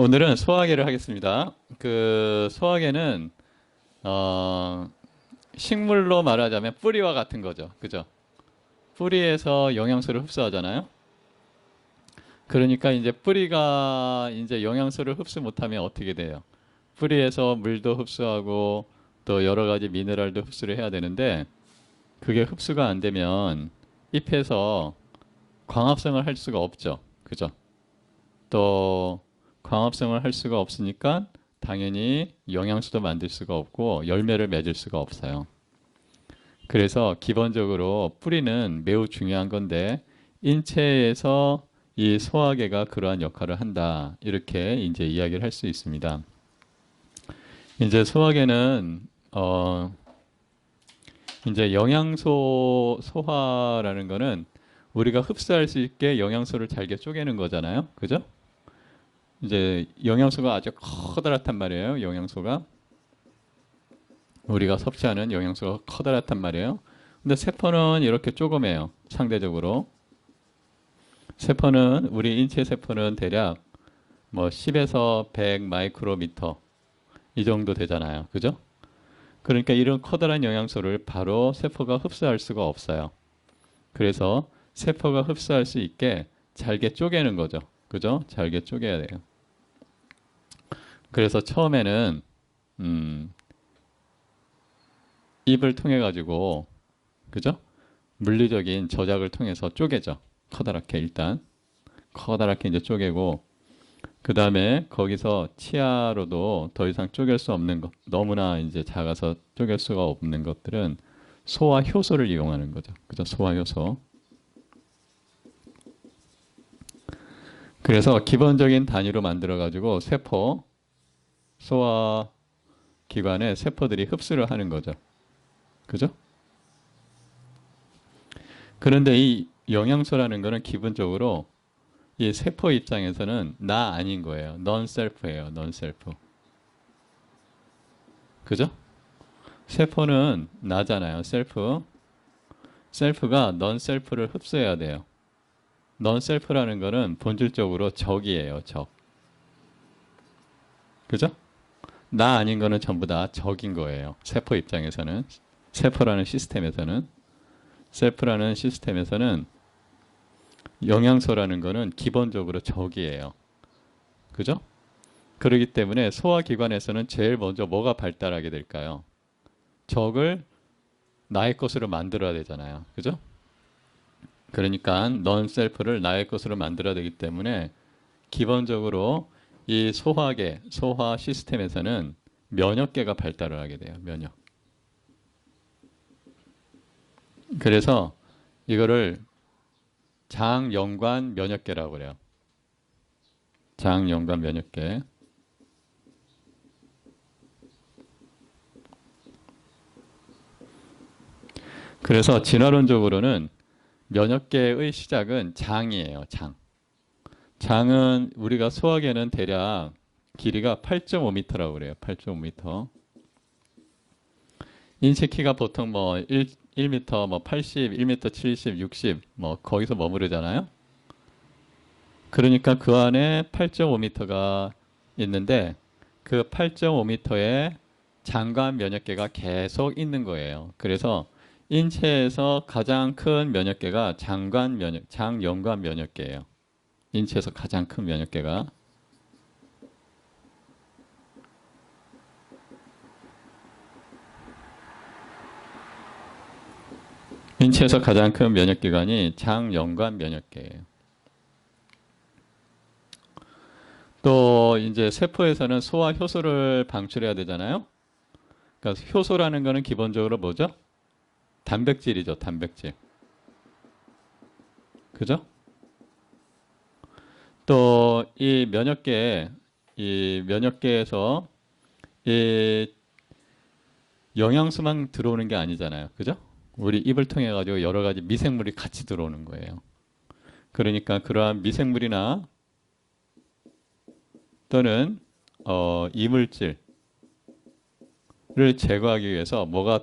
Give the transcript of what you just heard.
오늘은 소화계를 하겠습니다. 그 소화계는 어, 식물로 말하자면 뿌리와 같은 거죠. 그죠? 뿌리에서 영양소를 흡수하잖아요. 그러니까 이제 뿌리가 이제 영양소를 흡수 못하면 어떻게 돼요? 뿌리에서 물도 흡수하고 또 여러 가지 미네랄도 흡수를 해야 되는데 그게 흡수가 안 되면 잎에서 광합성을 할 수가 없죠. 그죠? 또 광합성을 할 수가 없으니까 당연히 영양소도 만들 수가 없고 열매를 맺을 수가 없어요. 그래서 기본적으로 뿌리는 매우 중요한 건데 인체에서 이 소화계가 그러한 역할을 한다. 이렇게 이제 이야기를 할 수 있습니다. 이제 소화계는 어 이제 영양소 소화라는 거는 우리가 흡수할 수 있게 영양소를 잘게 쪼개는 거잖아요. 그죠? 이제 영양소가 아주 커다랗단 말이에요. 영양소가 우리가 섭취하는 영양소가 커다랗단 말이에요. 근데 세포는 이렇게 조그매요. 상대적으로 세포는 우리 인체 세포는 대략 뭐 10에서 100 마이크로미터 이 정도 되잖아요. 그죠? 그러니까 이런 커다란 영양소를 바로 세포가 흡수할 수가 없어요. 그래서 세포가 흡수할 수 있게 잘게 쪼개는 거죠. 그죠? 잘게 쪼개야 돼요. 그래서 처음에는 음, 입을 통해 가지고 그죠? 물리적인 저작을 통해서 쪼개죠. 커다랗게 일단 커다랗게 이제 쪼개고 그 다음에 거기서 치아로도 더 이상 쪼갤 수 없는 것 너무나 이제 작아서 쪼갤 수가 없는 것들은 소화 효소를 이용하는 거죠. 그죠? 소화 효소. 그래서 기본적인 단위로 만들어 가지고 세포 소화 기관에 세포들이 흡수를 하는 거죠. 그죠? 그런데 이 영양소라는 거는 기본적으로 이 세포 입장에서는 나 아닌 거예요. 넌 셀프예요. 넌 셀프. 그죠? 세포는 나잖아요. 셀프. 셀프가 넌 셀프를 흡수해야 돼요. 넌 셀프라는 거는 본질적으로 적이에요. 적. 그죠? 나 아닌 거는 전부 다 적인 거예요. 세포 입장에서는 세포라는 시스템에서는 셀프라는 시스템에서는 영양소라는 거는 기본적으로 적이에요. 그죠? 그렇기 때문에 소화기관에서는 제일 먼저 뭐가 발달하게 될까요? 적을 나의 것으로 만들어야 되잖아요. 그죠? 그러니까 넌 셀프를 나의 것으로 만들어야 되기 때문에 기본적으로 이 소화계, 소화 시스템에서는 면역계가 발달을 하게 돼요. 면역. 그래서 이거를 장연관 면역계라고 그래요. 장연관 면역계. 그래서 진화론적으로는 면역계의 시작은 장이에요. 장. 장은 우리가 소화계는 대략 길이가 8.5m라고 그래요. 8.5m. 인체 키가 보통 뭐 1, 1m 뭐 80, 1m 70, 60 뭐 거기서 머무르잖아요. 그러니까 그 안에 8.5m가 있는데 그 8.5m에 장관 면역계가 계속 있는 거예요. 그래서 인체에서 가장 큰 면역계가 장관 면역, 장연관 면역계예요. 인체에서 가장 큰 면역계가 인체에서 가장 큰 면역기관이 장연관 면역계예요. 또 이제 세포에서는 소화 효소를 방출해야 되잖아요. 그러니까 효소라는 거는 기본적으로 뭐죠? 단백질이죠, 단백질. 그죠? 또 이 면역계, 이 면역계에서 이 영양소만 들어오는 게 아니잖아요. 그죠? 우리 입을 통해 가지고 여러 가지 미생물이 같이 들어오는 거예요. 그러니까 그러한 미생물이나 또는 어, 이물질을 제거하기 위해서 뭐가